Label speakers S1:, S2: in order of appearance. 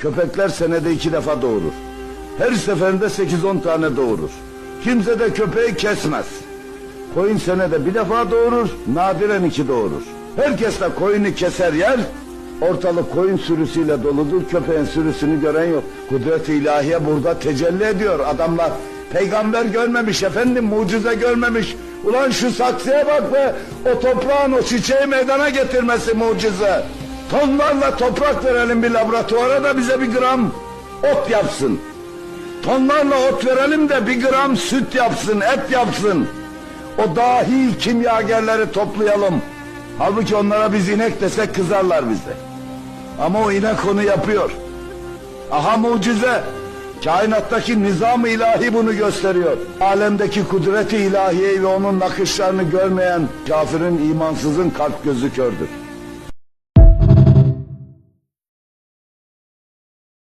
S1: Köpekler senede iki defa doğurur. Her seferinde 8-10 tane doğurur. Kimse de köpeği kesmez. Koyun senede bir defa doğurur, nadiren iki doğurur. Herkes de koyunu keser yer, ortalık koyun sürüsüyle doludur, köpeğin sürüsünü gören yok. Kudret-i ilahiye burada tecelli ediyor adamlar. Peygamber görmemiş efendim, mucize görmemiş. Ulan şu saksıya bak be, o toprağın o çiçeği meydana getirmesi mucize. Tonlarla toprak verelim bir laboratuvara da bize bir gram ot yapsın. Tonlarla ot verelim de bir gram süt yapsın, et yapsın. O dahi kimyagerleri toplayalım. Halbuki onlara biz inek desek kızarlar bize. Ama o inek onu yapıyor. Aha mucize. Kainattaki nizam-ı ilahi bunu gösteriyor. Alemdeki kudreti ilahiyeyi ve onun nakışlarını görmeyen kafirin imansızın kalp gözü kördür.